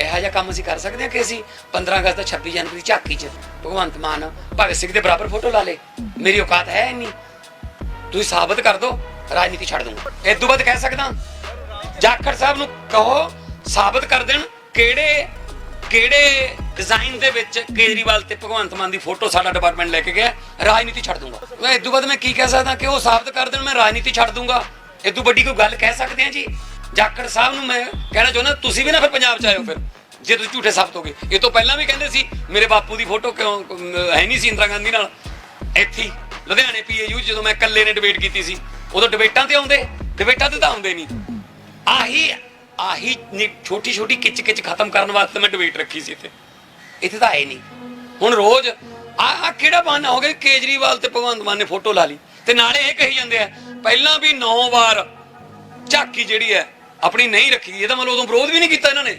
ਇਹੋ ਜਿਹਾ ਕੰਮ ਅਸੀਂ ਕਰ ਸਕਦੇ ਹਾਂ ਕਿ ਅਸੀਂ 15 ਅਗਸਤ ਦਾ 26 ਜਨਵਰੀ ਦੀ ਝਾਕੀ 'ਚ ਭਗਵੰਤ ਮਾਨ, ਭਗਤ ਸਿੰਘ ਦੇ ਬਰਾਬਰ ਫੋਟੋ ਲਾ ਲੇ ਮੇਰੀ ਔਕਾਤ ਹੈ ਇੰਨੀ। ਤੁਸੀਂ ਸਾਬਤ ਕਰ ਦਿਓ, ਰਾਜਨੀਤੀ ਛੱਡ ਦੂੰਗਾ ਇਸ ਤੋਂ ਬਾਅਦ ਕਹਿ ਸਕਦਾ। ਜਾਖੜ ਸਾਹਿਬ ਨੂੰ ਕਹੋ, ਸਾਬਤ ਕਰ ਦੇਣ ਕਿਹੜੇ ਕਿਹੜੇ ਡਿਜ਼ਾਈਨ ਦੇ ਵਿੱਚ ਕੇਜਰੀਵਾਲ ਤੇ ਭਗਵੰਤ ਮਾਨ ਦੀ ਫੋਟੋ ਸਾਡਾ ਡਿਪਾਰਟਮੈਂਟ ਲੈ ਕੇ ਗਿਆ, ਰਾਜਨੀਤੀ ਛੱਡ ਦੂੰਗਾ ਮੈਂ ਇਸ ਤੋਂ ਬਾਅਦ ਮੈਂ ਕੀ ਕਹਿ ਸਕਦਾ ਕਿ ਉਹ ਸਾਬਤ ਕਰ ਦੇਣ, ਮੈਂ ਰਾਜਨੀਤੀ ਛੱਡ ਦੂੰਗਾ ਇਸ ਤੋਂ ਵੱਡੀ ਕੋਈ ਗੱਲ ਕਹਿ ਸਕਦੇ ਆ ਜੀ? ਜਾਖੜ ਸਾਹਿਬ ਨੂੰ ਮੈਂ ਕਹਿਣਾ ਚਾਹੁੰਦਾ, ਤੁਸੀਂ ਵੀ ਨਾ ਫਿਰ ਪੰਜਾਬ ਚ ਆਇਓ ਫਿਰ। ਜੇ ਤੁਸੀਂ ਝੂਠੇ ਸਾਬਤ ਹੋਗੇ ਇਹ ਤੋਂ ਪਹਿਲਾਂ ਵੀ ਕਹਿੰਦੇ ਸੀ ਮੇਰੇ ਬਾਪੂ ਦੀ ਫੋਟੋ ਕਿਉਂ ਹੈ ਨਹੀਂ ਸੀ ਇੰਦਰਾ ਗਾਂਧੀ ਨਾਲ। ਇੱਥੇ ਹੀ, ਲੁਧਿਆਣੇ ਪੀਏਯੂ ਜਦੋਂ ਮੈਂ ਇਕੱਲੇ ਨੇ ਡਿਬੇਟ ਕੀਤੀ ਸੀ। ਉਦੋਂ ਡਿਬੇਟਾਂ ਤੇ ਆਉਂਦੇ ਡਿਬੇਟਾਂ ਤੇ ਤਾਂ ਆਉਂਦੇ ਨਹੀਂ। ਆਹੀ ਆਹੀ ਛੋਟੀ ਛੋਟੀ ਕਿਚ ਕਿਚ ਖਤਮ ਕਰਨ ਵਾਸਤੇ ਮੈਂ ਡਿਬੇਟ ਰੱਖੀ ਸੀ ਇੱਥੇ। ਇੱਥੇ ਤਾਂ ਆਏ ਨਹੀਂ। ਹੁਣ ਰੋਜ਼ ਆ ਆ ਕਿਹੜਾ ਬਹਾਨਾ ਹੋ ਗਿਆ ਕੇਜਰੀਵਾਲ ਤੇ ਭਗਵੰਤ ਮਾਨ ਨੇ ਫੋਟੋ ਲਾ ਲਈ? ਤੇ ਨਾਲੇ ਇਹ ਕਹੀ ਜਾਂਦੇ ਆ ਪਹਿਲਾਂ ਵੀ 9 ਵਾਰ ਝਾਕੀ ਜਿਹੜੀ ਹੈ ਆਪਣੀ ਨਹੀਂ ਰੱਖੀ ਇਹਦਾ ਮਤਲਬ ਉਦੋਂ ਵਿਰੋਧ ਵੀ ਨਹੀਂ ਕੀਤਾ ਇਹਨਾਂ ਨੇ।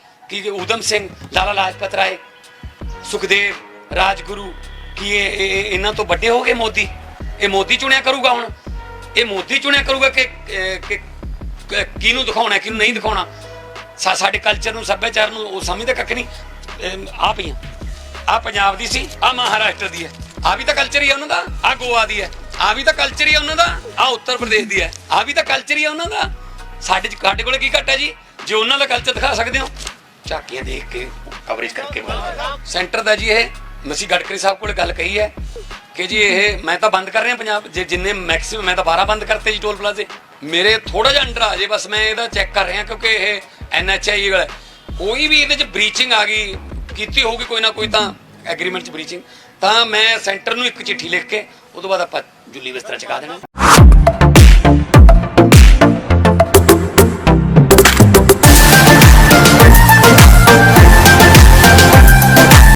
ਕਿ ਊਧਮ ਸਿੰਘ ਲਾਲਾ ਲਾਜਪਤ ਰਾਏ ਸੁਖਦੇਵ ਰਾਜਗੁਰੂ ਕੀ ਇਹ ਇਹਨਾਂ ਤੋਂ ਵੱਡੇ ਹੋ ਗਏ ਮੋਦੀ ਇਹ ਮੋਦੀ ਚੁਣਿਆ ਕਰੂਗਾ ਹੁਣ ਇਹ ਮੋਦੀ ਚੁਣਿਆ ਕਰੂਗਾ ਕਿ ਕਿਹਨੂੰ ਦਿਖਾਉਣਾ ਕਿਹਨੂੰ ਨਹੀਂ ਦਿਖਾਉਣਾ ਸਾ- ਸਾਡੇ ਕਲਚਰ ਨੂੰ ਸੱਭਿਆਚਾਰ ਨੂੰ ਉਹ ਸਮਝਦੇ ਕੱਖ ਨਹੀਂ ਆ ਪਈਆਂ ਆ ਪੰਜਾਬ ਦੀ ਸੀ ਆ ਮਹਾਰਾਸ਼ਟਰ ਦੀ ਹੈ ਆ ਵੀ ਤਾਂ ਕਲਚਰ ਹੀ ਹੈ ਉਹਨਾਂ ਦਾ ਆ ਗੋਆ ਦੀ ਹੈ ਆ ਵੀ ਤਾਂ ਕਲਚਰ ਹੀ ਹੈ ਉਹਨਾਂ ਦਾ ਆ ਉੱਤਰ ਪ੍ਰਦੇਸ਼ ਦੀ ਹੈ ਆ ਵੀ ਤਾਂ ਕਲਚਰ ਹੀ ਹੈ ਉਹਨਾਂ ਦਾ ਸਾਡੇ ਸਾਡੇ ਕੋਲ ਕੀ ਘੱਟ ਹੈ ਜੀ ਜੇ ਉਹਨਾਂ ਦਾ ਕਲਚਰ ਦਿਖਾ ਸਕਦੇ ਹੋ ਝਾਕੀਆਂ ਦੇਖ ਕੇ ਕਵਰੇਜ ਕਰਕੇ ਗੱਲ ਸੈਂਟਰ ਦਾ ਜੀ ਇਹ ਮਸੀ ਗਡਕਰੀ ਸਾਹਿਬ ਕੋਲ ਗੱਲ ਕਹੀ ਹੈ ਕਿ ਜੀ ਇਹ ਮੈਂ ਤਾਂ ਬੰਦ ਕਰ ਰਿਹਾ ਪੰਜਾਬ, ਜੇ ਜਿੰਨੇ ਮੈਕਸਿਮਮ ਮੈਂ ਤਾਂ 12 ਬੰਦ ਕਰਤੇ ਜੀ ਟੋਲ ਪਲਾਜ਼ੇ ਮੇਰੇ ਥੋੜਾ ਜਿਹਾ ਅੰਡਰ ਆ ਜੇ, ਬਸ ਮੈਂ ਇਹਦਾ ਚੈੱਕ ਕਰ ਰਿਹਾ ਕਿਉਂਕਿ ਇਹ ਐਨਐਚਆਈ ਵਾਲਾ। ਕੋਈ ਵੀ ਇਹਦੇ ਚ ਬ੍ਰੀਚਿੰਗ ਆ ਗਈ, ਕੀਤੀ ਹੋਊਗੀ ਕੋਈ ਨਾ ਕੋਈ ਤਾਂ ਐਗਰੀਮੈਂਟ ਚ ਬ੍ਰੀਚਿੰਗ ਤਾਂ ਮੈਂ ਸੈਂਟਰ ਨੂੰ ਇੱਕ ਚਿੱਠੀ ਲਿਖ ਕੇ, ਉਹ ਤੋਂ ਬਾਅਦ ਆਪਾਂ ਜੁੱਲੀ ਬਿਸਤਰਾ ਚਕਾ ਦੇਣਾ।